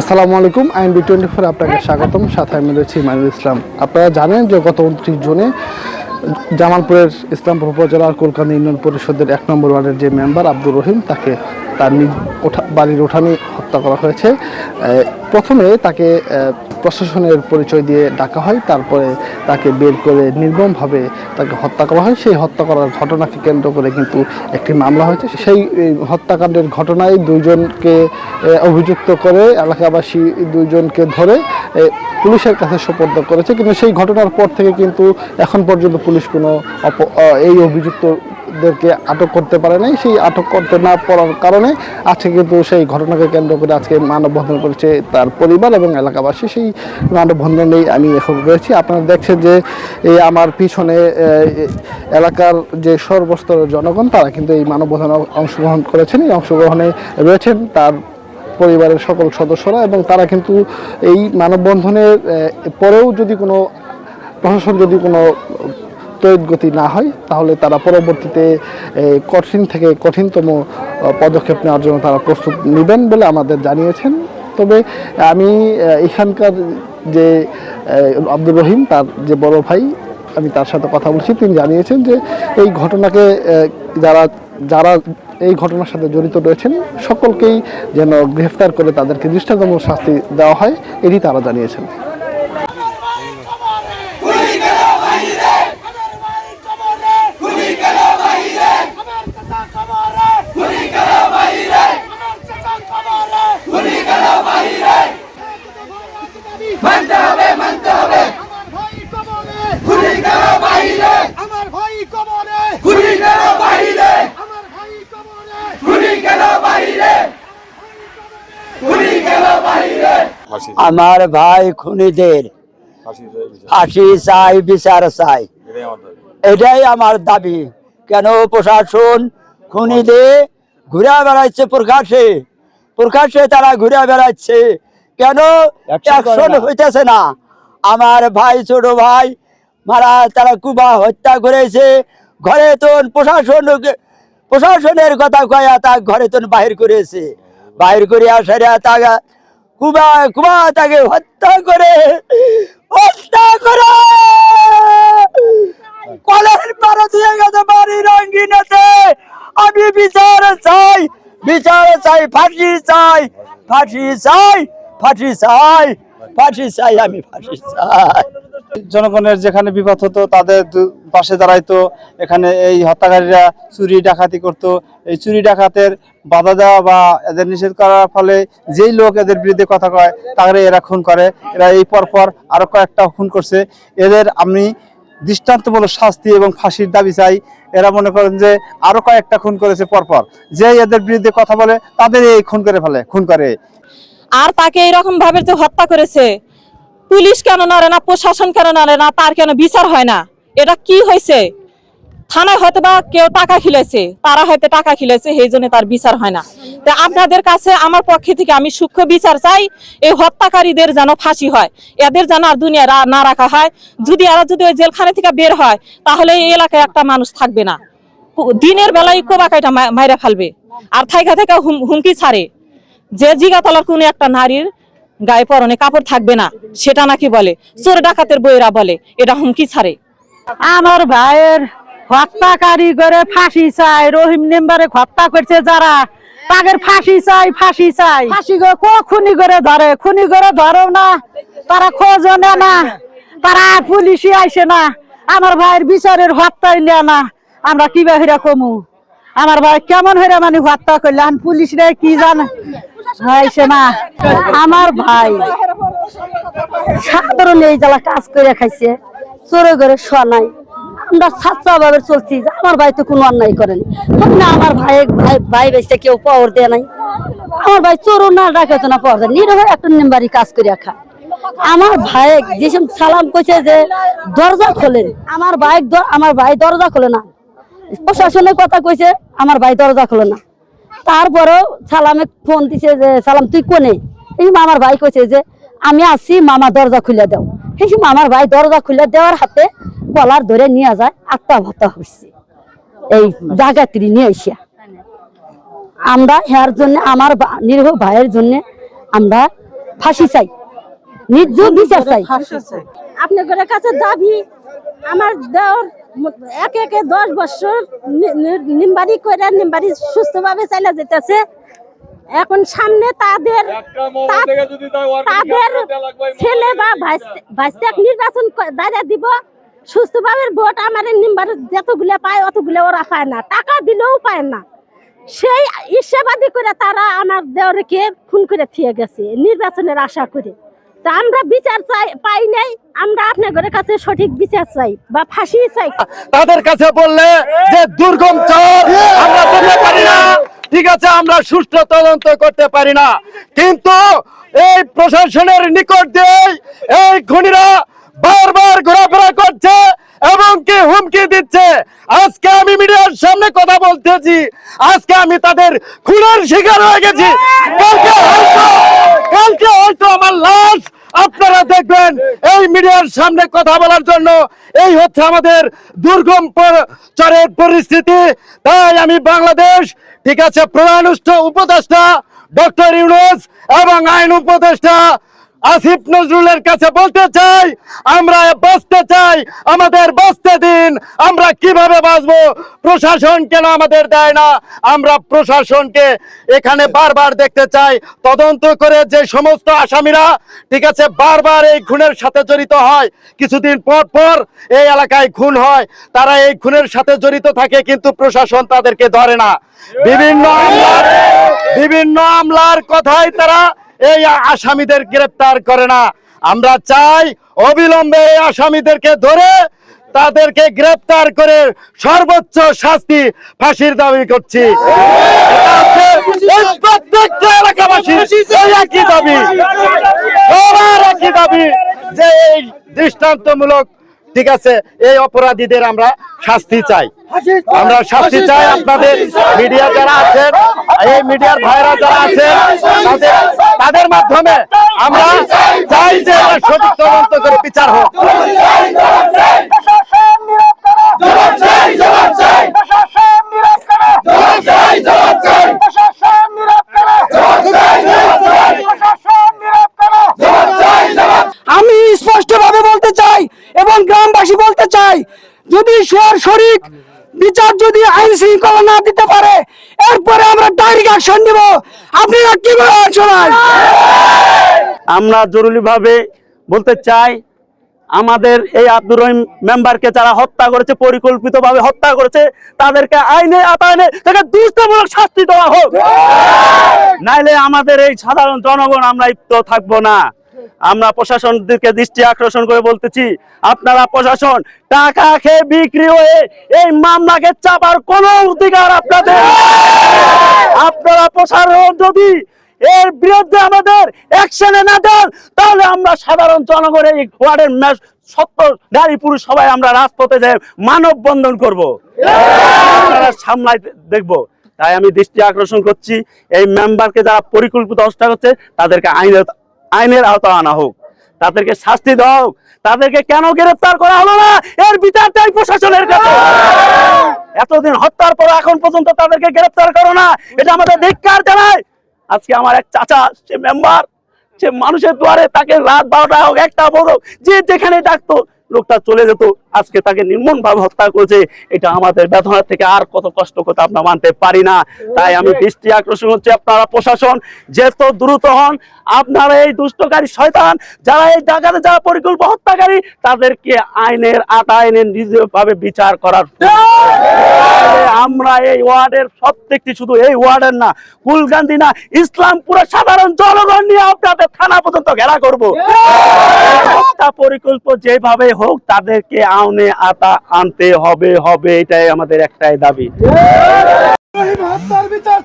আসসালামু আলাইকুম আইন বি টোয়েন্টি ফোর আপনাকে স্বাগতম। সাথে আমি রয়েছি ইমানুল ইসলাম। আপনারা জানেন যে গত উনত্রিশ জুনে জামালপুরের ইসলামপুর উপজেলার কলকাতা ইউনিয়ন পরিষদের এক নম্বর ওয়ার্ডের যে মেম্বার আব্দুর রহিম, তাকে তার নিজ ওঠা বাড়ির উঠানে হত্যা করা হয়েছে। প্রথমে তাকে প্রশাসনের পরিচয় দিয়ে ডাকা হয় তারপরে তাকে বের করে নির্মমভাবে তাকে হত্যা করা হয়। সেই হত্যা করার ঘটনাকে কেন্দ্র করে কিন্তু একটি মামলা হয়েছে। সেই হত্যাকাণ্ডের ঘটনায় দুইজনকে অভিযুক্ত করে এলাকাবাসী দুইজনকে ধরে পুলিশের কাছে সোপর্দ করেছে। কিন্তু সেই ঘটনার পর থেকে কিন্তু এখন পর্যন্ত পুলিশ কোনো অপ- আ, অভিযুক্তদেরকে আটক করতে পারে নাই। সেই আটক করতে না পারার কারণে আজকে কিন্তু সেই ঘটনাকে কেন্দ্র করে আজকে মানববন্ধন করেছে তার পরিবার এবং এলাকাবাসী। সেই মানববন্ধনেই আমি এখন রয়েছি। আপনারা দেখছেন যে এই আমার পিছনে এলাকার যে সর্বস্তরের জনগণ, তারা কিন্তু এই মানববন্ধনে অংশগ্রহণ করেছেন। এই অংশগ্রহণে রয়েছেন তার পরিবারের সকল সদস্যরা এবং তারা কিন্তু এই মানববন্ধনের পরেও যদি কোনো, প্রশাসন যদি কোনো গতি না হয়, তাহলে তারা পরবর্তীতে কঠিন থেকে কঠিনতম পদক্ষেপ নেওয়ার জন্য তারা প্রস্তুত নেবেন বলে আমাদের জানিয়েছেন। তবে আমি এখানকার যে আব্দুর রহিম, তার যে বড় ভাই, আমি তার সাথে কথা বলছি, তিনি জানিয়েছেন যে, এই ঘটনাকে যারা যারা এই ঘটনার সাথে জড়িত রয়েছেন, সকলকেই যেন গ্রেফতার করে তাদেরকে দৃষ্টান্তম শাস্তি দেওয়া হয়, এটি তারা জানিয়েছেন মানতে হবে মানতে হবে আমার ভাই কবরে গুলি করো বাহিরে আমার ভাই কবরে গুলি করো বাহিরে আমার ভাই কবরে গুলি করো বাহিরে গুলি করো বাহিরে আমার ভাই খুনিদের ফাঁসি চাই বিচার চাই। এটাই আমার দাবি। কেন প্রশাসন খুনিদে ঘুরে বেড়াচ্ছে প্রকাশে প্রকাশে তারা ঘুরে বেড়াচ্ছে। কেন অ্যাকশন হইতেছে না? আমার ভাই ছোট ভাই মারা তারা কুবা হত্যা করেছে। ঘরে তো প্রশাসন প্রশাসনের কথা কয়া তা ঘরে তো বাহির করেছে। বাহির করিয়া আসারে তা কুবা কুবা তাকে হত্যা করে হত্যা করে! কলের পাড়া দিয়ে গেছে বাড়ি রঙ্গিনাতে। আমি বিচার চাই বিচার চাই, ফাঁসি চাই ফাঁসি চাই ফাঁসি চাই ফাঁসি চাই, আমি ফাঁসি চাই। জনগণের যেখানে বিপদ হতো, তাদের পাশে দাঁড়াইতো। এখানে এই হত্যাকারীরা চুরি, ডাকাতি করত। এই চুরি, ডাকাতের বাধা দেওয়া বা এদের নিষেধ করার ফলে যেই লোক এদের বিরুদ্ধে কথা কয় তাহলে এরা খুন করে। এরা এই পরপর আরও কয়েকটা খুন করছে। এদের আমি দৃষ্টান্তমূলক শাস্তি এবং ফাঁসির দাবি চাই। এরা মনে করেন যে আরও কয়েকটা খুন করেছে পরপর। যে এদের বিরুদ্ধে কথা বলে তাদের এই খুন করে ফেলে, খুন করে। আর তাকে এরকম ভাবে হত্যা করেছে। পুলিশ কেন নড়ে না? প্রশাসন কেন নড়ে না? তার কেন বিচার হয় না? এটা কি হয়েছে? থানায় হয়তো বা কেউ টাকা খিলেছে তারা হয়তো টাকা খিলেছে সেই জন্য তার বিচার হয় না। তা আপনাদের কাছে, আমার পক্ষে থেকে আমি সূক্ষ্ম বিচার চাই, এই হত্যাকারীদের যেন ফাঁসি হয়। এদের যেন আর দুনিয়া না রাখা হয়। যদি এরা যদি ওই জেলখানা থেকে বের হয়, তাহলে এই এলাকায় একটা মানুষ থাকবে না। দিনের বেলায় কোবাকাইটা মাইরা ফেলবে। আর থাইকা হুম- হুমকি ছাড়ে। যে জিগাতলার কোনো একটা নারীর গায়ে পরনে কাপড় থাকবে না সেটা নাকি বলে? চোর ডাকাতের বইয়েরা বলে এটা হুমকি ছাড়ে। আমার ভাইয়ের হত্যাকারী করে ফাঁসি চাই রহিম মেম্বারে হত্যা করছে যারা। তাদের ফাঁসি চাই ফাঁসি চাই। ফাঁসি খুনি করে ধরে? খুনি করে ধরেও না। তারা খোঁজও নেয় না। তারা পুলিশই আইসে না। আমার ভাইয়ের বিচারের হত্যাই নেয় না। আমরা কি বাহিরা কমু? আমার ভাই কেমন হইরা মানে হত্যা করলে? এখন পুলিশ রে কি জানে? আইসে না আমার ভাই। সাধারণ এই জ্বালা কাজ করে খাইছে, চোরে ঘরে শোয়া নাই। আমরা ছাত্রা ভাবে চলছি যে আমার ভাই তো কোনো অন্যায় করেনি। না আমার ভাই ভাই ভাই বেসে কেউ পাওয়ার দেয় নাই। আমার ভাই চোরও না ডাকাতো না পাওয়ার দেয় নিরহ একটা মেম্বারি কাজ করে খা। আমার ভাই যেসব সালাম কইছে যে দরজা খোলেন আমার ভাই আমার ভাই দরজা খোলে না। প্রশাসনের কথা কইছে, আমার ভাই দরজা খোলে না। তারপরেও সালামে ফোন দিছে যে, সালাম, তুই কোনে? এই মামার ভাই কইছে যে, আমি আছি, মামা দরজা খুলে দাও। সেই সময় আমার ভাই দরজা খুলে দেওয়ার হাতে কলার ধরে নিয়ে যায়, আত্মা ভাতা হচ্ছে এই জাগাত্রী নিয়ে এসে আমরা হেয়ার জন্য, আমার নিরীহ ভাইয়ের জন্য আমরা ফাঁসি চাই। নির্জু বিচার চাই। আপনাদের কাছে দাবি, আমার দেওর এক একে দশ বছর নি- নি- নিম্বারি করে নিম্বারি সুস্থভাবে চাইলে যেতেছে এখন সামনে তাদের তাদের ছেলে বা ভাইস্তাক নির্বাচন দাঁড়িয়ে দিব সুস্থভাবে ভোট আমার নিম্বার যতগুলো পায় অতগুলো ওরা পায় না টাকা দিলেও পায় না। সেই ঈর্ষাবাদী করে তারা আমার দেওয়ারকে খুন করে থিয়ে গেছে নির্বাচনের আশা করে। তা আমরা বিচার চাই, পাই নাই, আমরা আপনাদের কাছে সঠিক বিচার চাই বা ফাঁসি চাই। তাদের কাছে বললে যে দুর্গম চর, আমরা যেতে পারি না। ঠিক আছে, আমরা সুষ্ঠু তদন্ত করতে পারি না। কিন্তু এই প্রশাসনের নিকট দিয়ে এই খুনিরা বারবার ঘোরাফেরা করছে এবং কি হুমকি দিচ্ছে। আজকে আমি মিডিয়ার সামনে কথা বলতেছি। আজকে আমি তাদের খুনের শিকার হয়ে গেছি। কালকে হয়তো আমার লাশ আপনারা দেখবেন এই মিডিয়ার সামনে কথা বলার জন্য। এই হচ্ছে আমাদের দুর্গম চরের পরিস্থিতি। তাই আমি বাংলাদেশ, ঠিক আছে, প্রধান উপদেষ্টা ডক্টর ইউনুস এবং আইন উপদেষ্টা আসিফ নজরুলের কাছে বলতে চাই আমরা বাঁচতে চাই আমাদের বাঁচতে দিন। আমরা কীভাবে বাঁচবো? প্রশাসন কেন আমাদের দেয় না? আমরা প্রশাসনকে এখানে বারবার দেখতে চাই। তদন্ত করে যে সমস্ত আসামিরা ঠিক আছে বারবার এই খুনের সাথে জড়িত হয়। কিছুদিন পর পর এই এলাকায় খুন হয়। তারা এই খুনের সাথে জড়িত থাকে কিন্তু প্রশাসন তাদেরকে ধরে না। বিভিন্ন আমলার বিভিন্ন আমলার কথাই তারা এই আসামিদের গ্রেপ্তার করে না। আমরা চাই অবিলম্বে এই আসামিদেরকে ধরে তাদেরকে গ্রেপ্তার করে সর্বোচ্চ শাস্তি ফাঁসির দাবি করছি। দাবি যে এই দৃষ্টান্তমূলক ঠিক আছে এই অপরাধীদের আমরা শাস্তি চাই। আমরা শাস্তি চাই আপনাদের মিডিয়া যারা আছেন এই মিডিয়ার ভাইরা যারা আছেন তাদের তাদের মাধ্যমে আমরা চাই যে সঠিক তদন্ত করে বিচার হোক। জবাব চাই জবাব চাই জবাব চাই জবাব চাই জবাব চাই জবাব চাই জবাব চাই জবাব আমি স্পষ্টভাবে বলতে চাই এবং বলতে চাই। যদি সোয়ার শরিক বিচার যদি আইন শৃঙ্খলা না দিতে পারে এরপরে আমরা ডাইরেক্ট অ্যাকশন নিব। আপনারা কি শোনান আমরা জরুরিভাবে বলতে চাই আমাদের এই আব্দুর রহিম মেম্বারকে যারা হত্যা করেছে পরিকল্পিতভাবে হত্যা করেছে তাদেরকে আইনে আতায়নে তাকে দুষ্টামূলক শাস্তি দেওয়া হোক। নাইলে আমাদের এই সাধারণ জনগণ আমরা ইপ্ত থাকব না। আমরা প্রশাসনদেরকে দৃষ্টি আকর্ষণ করে বলতেছি, আপনারা প্রশাসন টাকা খেয়ে বিক্রি হয়ে এই মামলাকে চাপার কোনো অধিকার আপনাদের আপনারা প্রশাসন যদি এর বিরুদ্ধে আমাদের অ্যাকশনে না দেন, তাহলে আমরা সাধারণ জনগণ এই ওয়ার্ডের ম্যাচ- সত্তর নারী পুরুষ সবাই আমরা রাজপথে যাই মানব বন্ধন করব। আপনারা সামলাই দেখব। তাই আমি দৃষ্টি আকর্ষণ করছি, এই মেম্বারকে যারা পরিকল্পিত হত্যা করছে, তাদেরকে আইনের আইনের আওতা আনা হোক। তাদেরকে শাস্তি দাও তাদেরকে কেন গ্রেফতার করা হলো না? এর বিচার চাই প্রশাসনের কাছে। এতদিন হত্যার পর এখন পর্যন্ত তাদেরকে গ্রেফতার করো না। এটা আমাদের ধিক্কার জানায় আজকে আমার এক চাচা, সে মেম্বার সে মানুষের দুয়ারে তাকে রাত বারোটা হোক, একটা বড় যে যেখানে ডাকতো, লোকটা চলে যেত। আজকে তাকে নির্মম ভাবে হত্যা করেছে, এটা আমাদের বেদনার থেকে আর কত কষ্ট করতে আমরা মানতে পারি না। তাই আমি দৃষ্টি আকর্ষণ হচ্ছে আপনারা প্রশাসন, যেত দ্রুত হন, আপনারা এই দুষ্টকারী শয়তান, যারা এই জায়গাতে যারা পরিকল্প হত্যাকারী, তাদেরকে আইনের আটা আইনের নিজভাবে বিচার করার আমরা এই ওয়ার্ডের প্রত্যেকটি শুধু এই ওয়ার্ডের না কুলগান্ধী না, ইসলামপুরের সাধারণ জনগণ নিয়ে আপনাদের থানা পর্যন্ত ঘেরা করব। হত্যা পরিকল্প যেভাবে হোক, তাদেরকে আউনে আতা আনতে হবে হবে এটাই আমাদের একটাই দাবি। রহিম নীরব বিচার